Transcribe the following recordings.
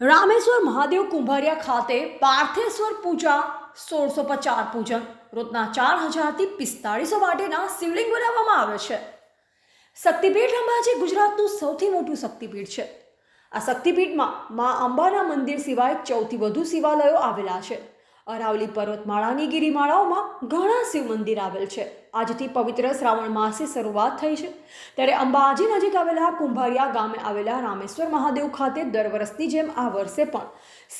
રામેશ્વર મહાદેવ કુંભારિયા ખાતે પાર્થેશ્વર પૂજા, સોળસો પચાસ પૂજન. રોજના ચાર હજારથી પિસ્તાળીસો માટેના શિવલિંગ બનાવવામાં આવે છે. શક્તિપીઠ અંબાજી ગુજરાતનું સૌથી મોટું શક્તિપીઠ છે. આ શક્તિપીઠમાં મા અંબાના મંદિર સિવાય ચૌથી વધુ શિવાલયો આવેલા છે. અરાવલી પર્વતમાળાની ગિરિમાળાઓમાં ઘણા શિવ મંદિર આવેલ છે. આજથી પવિત્ર શ્રાવણ માસની શરૂઆત થઈ છે. ત્યારે અંબાજી નજીક આવેલા કુંભારિયા ગામે આવેલા રામેશ્વર મહાદેવ ખાતે દર વર્ષની જેમ આ વર્ષે પણ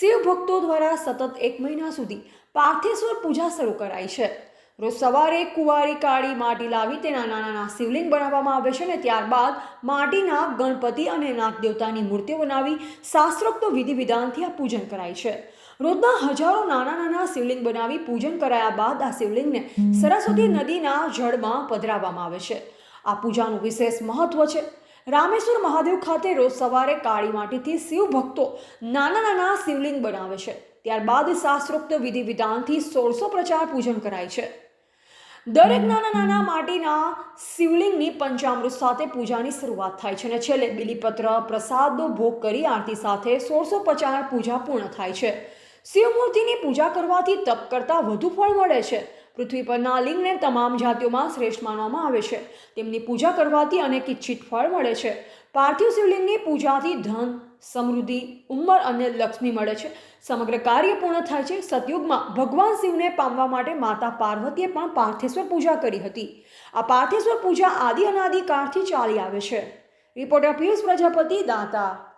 શિવ ભક્તો દ્વારા સતત એક મહિના સુધી પાર્થેશ્વર પૂજા શરૂ કરાઈ છે. રોજ સવારે કુંવારી કાળી માટી લાવી તેના નાના નાના શિવલિંગ બનાવવામાં આવે છે અને ત્યારબાદ માટીના ગણપતિ અને નાગદેવતાની મૂર્તિઓ બનાવી શાસ્ત્રોક્ત વિધિ વિધાનથી આ પૂજન કરાય છે. રોજના હજારો નાના નાના શિવલિંગ બનાવી પૂજન કરાયા બાદ આ શિવલિંગને સરસ્વતી નદીના જળમાં પધરાવવામાં આવે છે. આ પૂજાનું વિશેષ મહત્વ છે. રામેશ્વર મહાદેવ ખાતે રોજ સવારે કાળી માટીથી શિવ ભક્તો નાના નાના શિવલિંગ બનાવે છે. ત્યારબાદ શાસ્ત્રોક્ત વિધિ વિધાનથી સોળસો પ્રચાર પૂજન કરાય છે. દરેક નાના નાના માટીના શિવલિંગની પંચામૃત સાથે પૂજાની શરૂઆત થાય છે અને છેલ્લે બિલીપત્ર, પ્રસાદનો ભોગ કરી આરતી સાથે સોળસો પચાસ પૂજા પૂર્ણ થાય છે. શિવમૂર્તિની પૂજા કરવાથી તપ કરતાં વધુ ફળ મળે છે. પૃથ્વી પરના લિંગને તમામ જાતિઓમાં શ્રેષ્ઠ માનવામાં આવે છે. તેમની પૂજા કરવાથી અનેક ઇચ્છિત ફળ મળે છે. પાર્થિવ શિવલિંગની પૂજાથી ધન સમૃદ્ધિ, ઉંમર અને લક્ષ્મી મળે છે. સમગ્ર કાર્ય પૂર્ણ થાય છે. સતયુગમાં ભગવાન શિવને પામવા માટે માતા પાર્વતીએ પણ પાર્થેશ્વર પૂજા કરી હતી. આ પાર્થેશ્વર પૂજા આદિ અનાદિ કાળથી ચાલી આવે છે. રિપોર્ટર પિયુષ પ્રજાપતિ, દાતા.